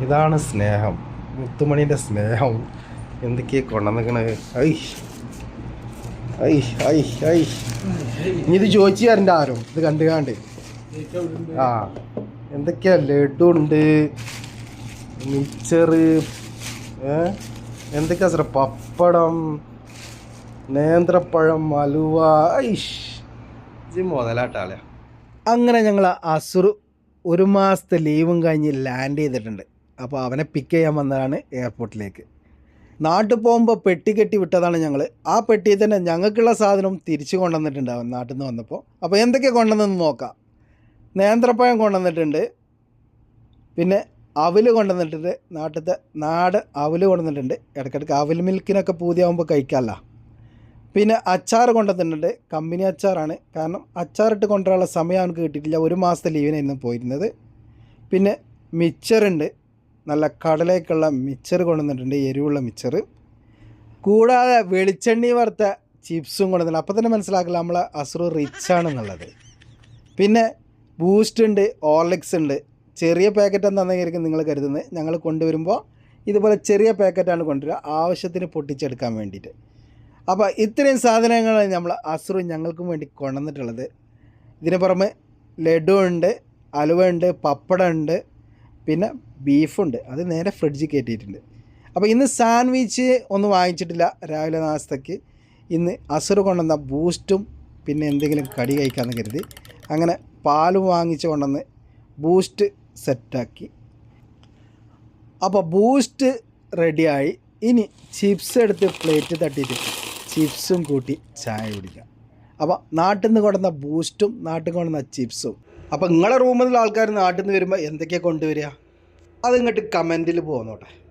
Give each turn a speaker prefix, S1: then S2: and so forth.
S1: ഇതാണ് സ്നേഹം. മുത്തുമണിന്റെ സ്നേഹം. എന്തൊക്കെയാ കൊണ്ടുവന്നിക്കണത് ഐ. ഐ ഐ ഐ. ഇനി ഇത് ചോദിച്ചു തരണ്ട ആരും. ഇത് കണ്ടു കാണ്ട് ആ. എന്തൊക്കെയാ ലഡു ഉണ്ട്? മിച്ചറ്. എന്തൊക്കെയാ സാറേ? പപ്പടം നേന്ത്രപ്പഴം അലുവ. ഐഷ് ഇത് മുതലാട്ടാളെ അങ്ങനെ ഞങ്ങൾ അസുർ ഒരു മാസത്തെ ലീവും കഴിഞ്ഞ് ലാൻഡ് ചെയ്തിട്ടുണ്ട്. അപ്പോൾ അവനെ പിക്ക് ചെയ്യാൻ വന്നതാണ് എയർപോർട്ടിലേക്ക് നാട്ടിൽ പോകുമ്പോൾ പെട്ടി കെട്ടി വിട്ടതാണ് ഞങ്ങൾ ആ പെട്ടിയിൽ തന്നെ ഞങ്ങൾക്കുള്ള സാധനം തിരിച്ചു അവൻ നാട്ടിൽ നിന്ന് വന്നപ്പോൾ. അപ്പോൾ എന്തൊക്കെ കൊണ്ടുവന്നെന്ന് നോക്കാം. നേന്ത്രപ്പഴം കൊണ്ടുവന്നിട്ടുണ്ട്. പിന്നെ അവൽ കൊണ്ടുവന്നിട്ടുണ്ട്. നാട്ടിലത്തെ നാട് അവൽ കൊണ്ടുവന്നിട്ടുണ്ട്. ഇടയ്ക്കിടയ്ക്ക് അവൽ മിൽക്കിനൊക്കെ പൂതിയാകുമ്പോൾ കഴിക്കാമല്ല. പിന്നെ അച്ചാർ കൊണ്ടുവന്നിട്ടുണ്ട്. കമ്പനി അച്ചാറാണ്. കാരണം അച്ചാറിട്ട് കൊണ്ടുവരാനുള്ള സമയം അവനക്ക് കിട്ടിയിട്ടില്ല. ഒരു മാസത്തെ ലീവിനായിരുന്നു പോയിരുന്നത്. പിന്നെ മിച്ചറുണ്ട് നല്ല കടലേക്കുള്ള മിച്ചർ കൊണ്ടുവന്നിട്ടുണ്ട് എരിവുള്ള മിച്ചർ കൂടാതെ വെളിച്ചെണ്ണി വറുത്ത ചിപ്സും കൊണ്ടുവന്നിട്ടുണ്ട്. അപ്പോൾ തന്നെ മനസ്സിലാക്കില്ല നമ്മൾ അസുറു റിച്ച് ആണെന്നുള്ളത്. പിന്നെ ബൂസ്റ്റ് ഉണ്ട് ഓർലിക്സ് ഉണ്ട്. ചെറിയ പാക്കറ്റ് എന്താണെന്നായിരിക്കും നിങ്ങൾ കരുതുന്നത്. ഞങ്ങൾ കൊണ്ടുവരുമ്പോൾ ഇതുപോലെ ചെറിയ പാക്കറ്റാണ് കൊണ്ടുവരിക. ആവശ്യത്തിന് പൊട്ടിച്ചെടുക്കാൻ വേണ്ടിയിട്ട്. അപ്പോൾ ഇത്രയും സാധനങ്ങളാണ് നമ്മൾ അസുറു ഞങ്ങൾക്കും വേണ്ടി കൊണ്ടുവന്നിട്ടുള്ളത്. ഇതിന് പുറമെ ലഡു ഉണ്ട് അലുവ ഉണ്ട് പപ്പടം ഉണ്ട് പിന്നെ ബീഫുണ്ട്. അത് നേരെ ഫ്രിഡ്ജിൽ കയറ്റിയിട്ടുണ്ട്. അപ്പോൾ ഇന്ന് സാൻഡ്വിച്ച് ഒന്നും വാങ്ങിച്ചിട്ടില്ല രാവിലെ നാസ്തക്ക് ഇന്ന് അസുറ കൊണ്ടുവന്ന ബൂസ്റ്റും പിന്നെ എന്തെങ്കിലും കടി കഴിക്കാമെന്ന് കരുതി. അങ്ങനെ പാലും വാങ്ങിച്ച് കൊണ്ടുവന്ന് ബൂസ്റ്റ് സെറ്റാക്കി. അപ്പോൾ ബൂസ്റ്റ് റെഡിയായി. ഇനി ചിപ്സ് എടുത്ത് പ്ലേറ്റ് തട്ടിയിട്ട് ചിപ്സും കൂട്ടി ചായ കുടിക്കാം. അപ്പോൾ നാട്ടിൽ നിന്ന് കൊണ്ടുവന്ന ബൂസ്റ്റും നാട്ടിൽ കൊണ്ടുവന്ന ചിപ്സും. അപ്പോൾ നിങ്ങളെ റൂമിലുള്ള ആൾക്കാർ നാട്ടിൽ നിന്ന് വരുമ്പോൾ എന്തൊക്കെയാണ് കൊണ്ടുവരിക? അതിങ്ങോട്ട് കമന്റിൽ പോന്നോട്ടെ.